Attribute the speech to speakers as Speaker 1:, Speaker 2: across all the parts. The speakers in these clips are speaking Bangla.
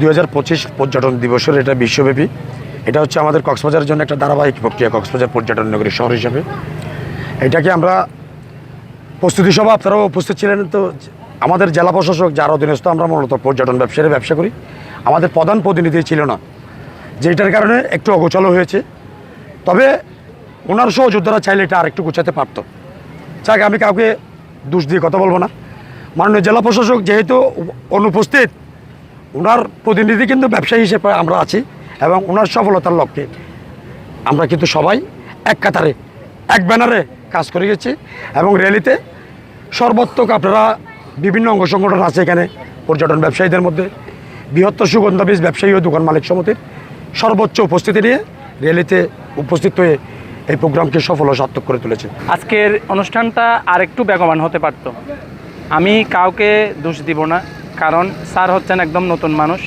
Speaker 1: দুই হাজার পঁচিশ পর্যটন দিবসের এটা বিশ্বব্যাপী। এটা হচ্ছে আমাদের কক্সবাজারের জন্য একটা ধারাবাহিক প্রক্রিয়া, কক্সবাজার পর্যটন নগরী শহর হিসাবে। এটাকে আমরা প্রস্তুতি সভা, আপনারাও উপস্থিত ছিলেন তো, আমাদের জেলা প্রশাসক যার অধীনস্থ আমরা মূলত পর্যটন ব্যবসায়ীরা ব্যবসা করি। আমাদের প্রধান প্রতিনিধি ছিল না, যেটার কারণে একটু অগোচল হয়েছে। তবে ওনার সহযোদ্ধারা চাইলে এটা আরেকটু গুছাতে পারতো। যাক, আমি কাউকে দোষ দিয়ে কথা বলব না। মাননীয় জেলা প্রশাসক যেহেতু অনুপস্থিত ওনার প্রতিনিধি কিন্তু ব্যবসায়ী হিসেবে আমরা আছি এবং ওনার সফলতার লক্ষ্যে আমরা কিন্তু সবাই এক কাতারে, এক ব্যানারে কাজ করে গেছি এবং র্যালিতে সর্বাত্মক আপনারা বিভিন্ন অঙ্গ সংগঠন আছে এখানে, পর্যটন ব্যবসায়ীদের মধ্যে, বৃহত্তর সুগন্ধ বীজ ব্যবসায়ী ও দোকান মালিক সমিতির সর্বোচ্চ উপস্থিতি নিয়ে র্যালিতে উপস্থিত হয়ে এই প্রোগ্রামকে সফল ও সার্থক করে তুলেছে।
Speaker 2: আজকের অনুষ্ঠানটা আরেকটু বেগবান হতে পারত। আমি কাউকে দোষ দিব না। কারণ স্যার হচ্ছেন একদম নতুন মানুষ।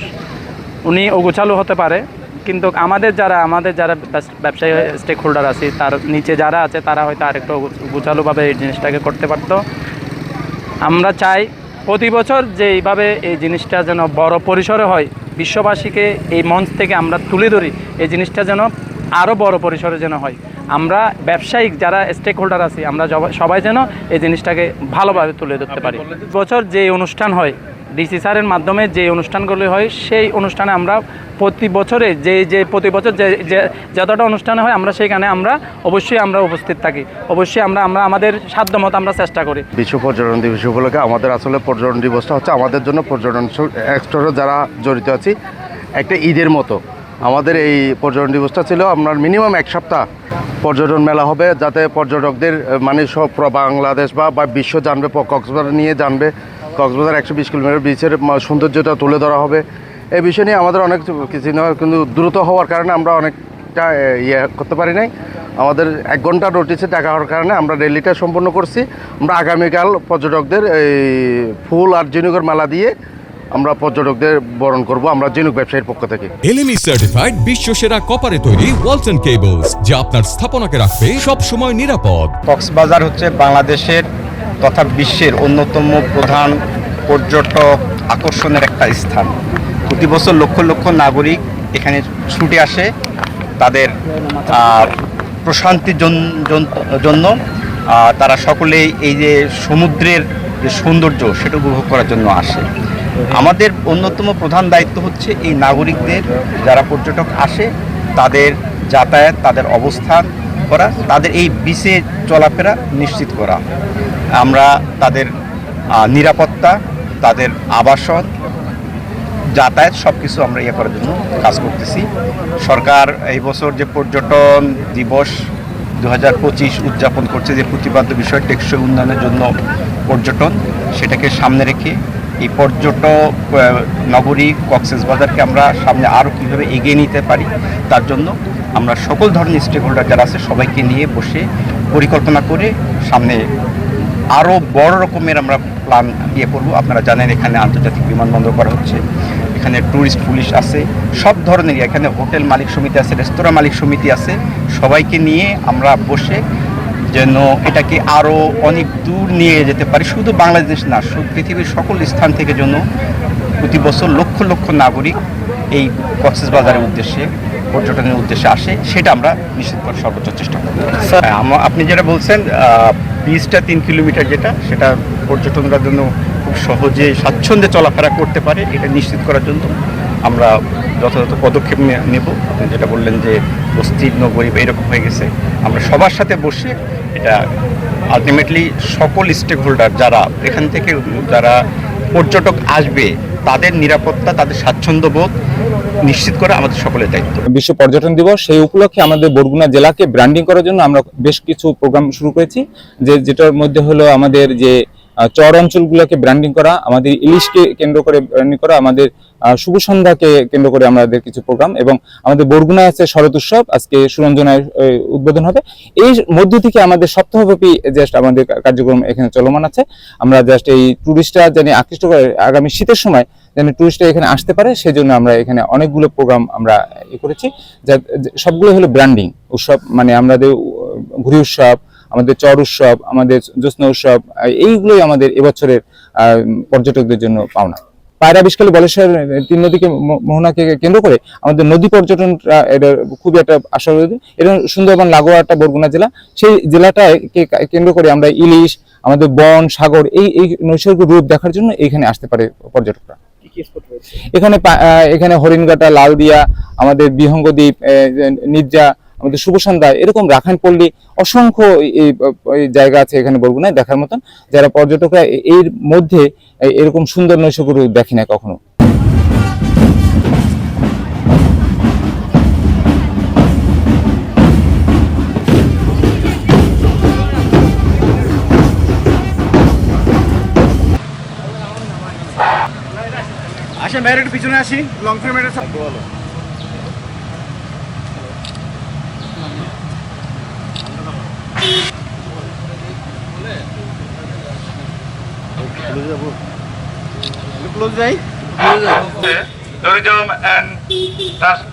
Speaker 2: উনি অগোছালো হতে পারে কিন্তু আমাদের যারা আমাদের যারা ব্যবস- ব্যবসায়ী স্টেক হোল্ডার আছে তার নিচে যারা আছে তারা হয়তো আরেকটু গোছালোভাবে এই জিনিসটাকে করতে পারতো। আমরা চাই প্রতি বছর যে এইভাবে এই জিনিসটা যেন বড় পরিসরে হয় বিশ্ববাসীকে এই মঞ্চ থেকে আমরা তুলে ধরি এই জিনিসটা যেন আরও বড় পরিসরে যেন হয়। আমরা ব্যবসায়িক যারা স্টেক হোল্ডার আছি আমরা সবাই যেন এই জিনিসটাকে ভালোভাবে তুলে ধরতে পারি। বছর যে অনুষ্ঠান হয় ডিসি স্যারের মাধ্যমে যে অনুষ্ঠানগুলি হয়, সেই অনুষ্ঠানে আমরা প্রতি বছরে যে যে প্রতি বছর যে যতটা অনুষ্ঠান হয়, আমরা সেইখানে আমরা অবশ্যই আমরা উপস্থিত থাকি। অবশ্যই আমরা আমরা আমাদের সাধ্যমতো আমরা চেষ্টা করি।
Speaker 3: বিশ্ব পর্যটন দিবস উপলক্ষে আমাদের আসলে পর্যটন দিবসটা হচ্ছে আমাদের জন্য পর্যটন এক্সট্রা যারা জড়িত আছি, একটা ঈদের মতো। আমাদের এই পর্যটন দিবসটা ছিল আপনার মিনিমাম এক সপ্তাহ পর্যটন মেলা হবে, যাতে পর্যটকদের মানে সব বাংলাদেশ বা বিশ্ব জানবে কক্সবাজার নিয়ে জানবে কক্সবাজার একশো বিশ কিলোমিটার বিচের সৌন্দর্যটা তুলে ধরা হবে। এই বিষয় নিয়ে আমাদের অনেক কিছু নয় কিন্তু দ্রুত হওয়ার কারণে আমরা অনেকটা ইয়ে করতে পারি নাই। আমাদের এক ঘণ্টা নোটিসে টাকা হওয়ার কারণে আমরা র্যালিটা সম্পন্ন করছি। আমরা আগামীকাল পর্যটকদের এই ফুল আর জিনুকের মালা দিয়ে আমরা পর্যটকদের বরণ করব আমরা জিনুক ব্যবসায়ীর পক্ষ থেকে।
Speaker 4: এলএমই সার্টিফাইড বিশ্ব সেরা কপারে তৈরি ওয়ালটন কেবলস যা আপনার স্থাপনাকে রাখবে সব সময় নিরাপদ।
Speaker 5: কক্সবাজার হচ্ছে বাংলাদেশের তথা বিশ্বের অন্যতম প্রধান পর্যটক আকর্ষণের একটা স্থান। প্রতি বছর লক্ষ লক্ষ নাগরিক এখানে ছুটে আসে তাদের প্রশান্তির জন- জন- জন্য। তারা সকলেই এই যে সমুদ্রের যে সৌন্দর্য সেটা উপভোগ করার জন্য আসে। আমাদের অন্যতম প্রধান দায়িত্ব হচ্ছে এই নাগরিকদের যারা পর্যটক আসে, তাদের যাতায়াত, তাদের অবস্থান করা, তাদের এই বিচে চলাফেরা নিশ্চিত করা। আমরা তাদের নিরাপত্তা, তাদের আবাসন, যাতায়াত সব কিছু আমরা ইয়ে করার জন্য কাজ করতেছি। সরকার এই বছর যে পর্যটন দিবস দু হাজার পঁচিশ উদযাপন করছে যে প্রতিপাদ্য বিষয় টেকসই উন্নয়নের জন্য পর্যটন, সেটাকে সামনে রেখে এই পর্যটক নগরী কক্সেস বাজারকে আমরা সামনে আরও কীভাবে এগিয়ে নিতে পারি, তার জন্য আমরা সকল ধরনের স্টেক হোল্ডার যারা আছে সবাইকে নিয়ে বসে পরিকল্পনা করে সামনে আরও বড় রকমের আমরা প্ল্যান ইয়ে করব। আপনারা জানেন এখানে আন্তর্জাতিক বিমানবন্দর করা হচ্ছে, এখানে ট্যুরিস্ট পুলিশ আছে, সব ধরনের এখানে হোটেল মালিক সমিতি আছে রেস্তোরাঁ মালিক সমিতি আছে। সবাইকে নিয়ে আমরা বসে যেন এটাকে আরও অনেক দূর নিয়ে যেতে পারি। শুধু বাংলাদেশ না পৃথিবীর সকল স্থান থেকে যেন প্রতি বছর লক্ষ লক্ষ নাগরিক এই কক্সবাজারের উদ্দেশ্যে পর্যটনের উদ্দেশ্যে আসে সেটা আমরা নিশ্চিত করার সর্বোচ্চ চেষ্টা করব। আপনি যেটা বলছেন বিচটা তিন কিলোমিটার যেটা সেটা পর্যটনরা জন্য খুব সহজে স্বাচ্ছন্দ্যে চলাফেরা করতে পারে এটা নিশ্চিত করার জন্য আমরা যথাযথ পদক্ষেপ নেব। আপনি যেটা বললেন যে বস্তি নগরী বা এরকম হয়ে গেছে আমরা সবার সাথে বসে এটা আলটিমেটলি সকল স্টেক হোল্ডার যারা এখান থেকে যারা পর্যটক আসবে তাদের নিরাপত্তা তাদের স্বাচ্ছন্দ্যবোধ নিশ্চিত করা আমাদের সকলের দায়িত্ব।
Speaker 6: বিশ্ব পর্যটন দিবস, সেই উপলক্ষে আমাদের বরগুনা জেলাকে ব্র্যান্ডিং করার জন্য আমরা বেশ কিছু প্রোগ্রাম শুরু করেছি। যে যেটার মধ্যে হলো আমাদের যে চর অঞ্চলগুলোকে ব্র্যান্ডিং করা, আমাদের ইলিশকে কেন্দ্র করে ব্র্যান্ডিং করা, আমাদের শুভ সন্ধ্যাকে কেন্দ্র করে আমাদের কিছু প্রোগ্রাম এবং আমাদের বরগুনা আছে শরৎ উৎসব, আজকে সুরঞ্জনায় উদ্বোধন হবে। এই মধ্য থেকে আমাদের সপ্তাহব্যাপী জাস্ট আমাদের কার্যক্রম এখানে চলমান আছে। আমরা জাস্ট এই টুরিস্টরা জানি আকৃষ্ট করে আগামী শীতের সময় যেন টুরিস্টরা এখানে আসতে পারে, সেজন্য আমরা এখানে অনেকগুলো প্রোগ্রাম আমরা ই করেছি। যা সবগুলো হলো ব্র্যান্ডিং উৎসব মানে আমাদের ঘুরি উৎসব, আমাদের চর উৎসব, আমাদের জ্যোৎস্না উৎসব এইগুলোই আমাদের এবছরের পর্যটকদের জন্য পাওনা। পায়রা বিশকালী বলেশ্বর তিন নদীকে মোহনাকে কেন্দ্র করে আমাদের নদী পর্যটনটা এটা খুবই একটা আশাবাদী। এটা সুন্দরবন, লাগোয়া একটা বরগুনা জেলা। সেই জেলাটাকে কেন্দ্র করে আমরা ইলিশ, আমাদের বন, সাগর, এই এই নৈসর্গ রূপ দেখার জন্য এখানে আসতে পারে পর্যটকরা। এখানে আহ, এখানে হরিণঘাটা লালদিয়া আমাদের বিহঙ্গদ্বীপ নির্জা আমাদের শুভসন্ধ্যা এরকম রাখাইনপল্লী অসংখ্য জায়গা আছে এখানে বলব না দেখার মতন। যারা পর্যটকরা এর মধ্যে এরকম সুন্দর নৈশগুরু দেখে না কখনো।
Speaker 7: আসে মেয়ের একটু পিছনে আসি। লং ফিল্ম এটা ক্লোজ যাই।
Speaker 8: Tourism and trans-